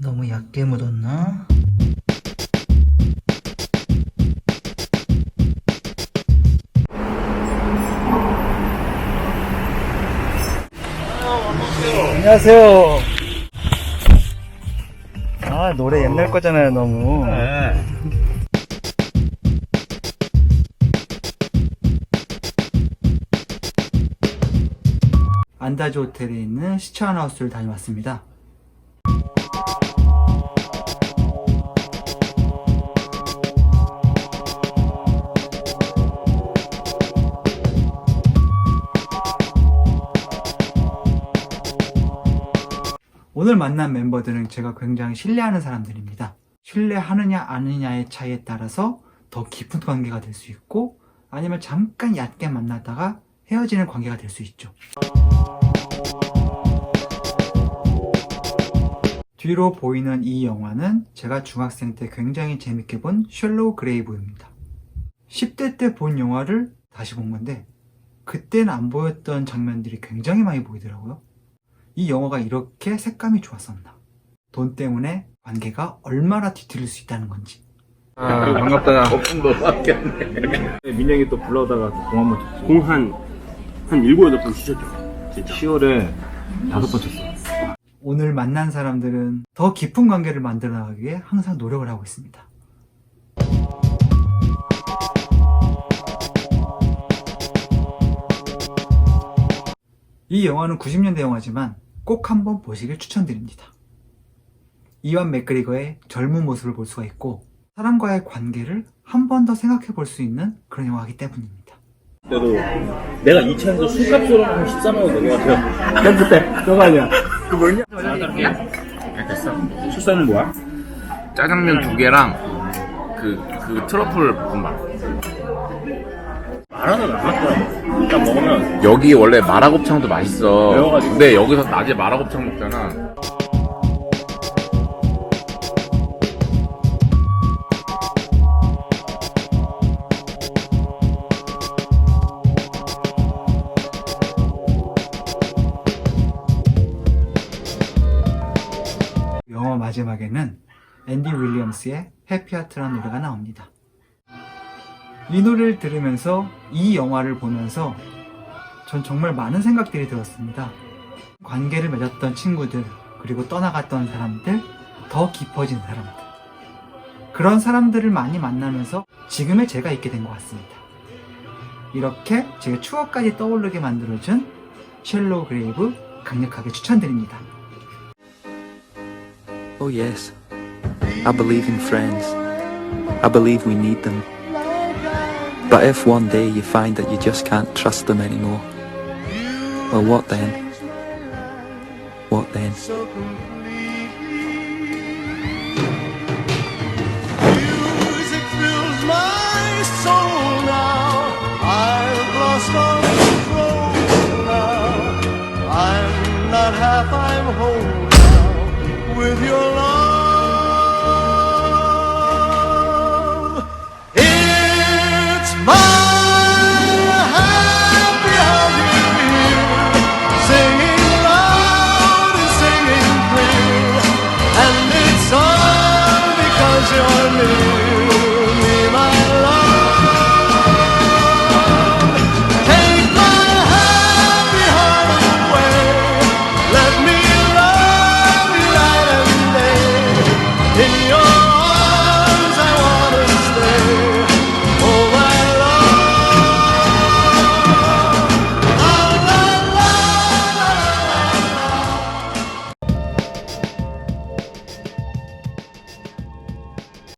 너무 얕게 묻었나? 안녕하세요. 아 노래 옛날 거잖아요 너무. 안다즈 호텔에 있는 시차원 하우스를 다녀왔습니다. 오늘 만난 멤버들은 제가 굉장히 신뢰하는 사람들입니다. 신뢰하느냐 아느냐의 차이에 따라서 더 깊은 관계가 될 수 있고 아니면 잠깐 얕게 만나다가 헤어지는 관계가 될 수 있죠. 뒤로 보이는 이 영화는 제가 중학생 때 굉장히 재밌게 본 셜로우 그레이브입니다. 10대 때 본 영화를 다시 본 건데 그때는 안 보였던 장면들이 굉장히 많이 보이더라고요. 이 영화가 이렇게 색감이 좋았었나? 돈 때문에 관계가 얼마나 뒤틀릴 수 있다는 건지. 아, 반갑다. 거품 너무 아꼈네. 민영이 또 불러다가 공 한번 쳤어. 공한 한 일곱 여덟 번 치셨죠. 진짜. 10월에 다섯 번 쳤어. 오늘 만난 사람들은 더 깊은 관계를 만들어 나가기 위해 항상 노력을 하고 있습니다. 이 영화는 90년대 영화지만 꼭 한번 보시길 추천드립니다. 이완 맥그리거의 젊은 모습을 볼 수가 있고 사람과의 관계를 한 번 더 생각해 볼 수 있는 그런 영화이기 때문입니다. 그래도 내가 이 차에서 술값으로 한 13만 원낸것 같아요. 펜스 때, 저거 아니야. 그 뭐냐? 됐어. 술사는 뭐야? 짜장면 두 개랑 그, 그 트러플 볶음밥. 말하는 안 맞더라고. 일단 먹으면 여기 원래 마라곱창도 맛있어. 매워가지고. 근데 여기서 낮에 마라곱창 먹잖아. 영화 마지막에는 앤디 윌리엄스의 해피하트라는 노래가 나옵니다. 이 노래를 들으면서 이 영화를 보면서 전 정말 많은 생각들이 들었습니다. 관계를 맺었던 친구들, 그리고 떠나갔던 사람들, 더 깊어진 사람들. 그런 사람들을 많이 만나면서 지금의 제가 있게 된 것 같습니다. 이렇게 제 추억까지 떠오르게 만들어준 쉘로우 그레이브 강력하게 추천드립니다. Oh, yes. I believe in friends. I believe we need them. But if one day you find that you just can't trust them anymore, well, what then? What then? Fills my journey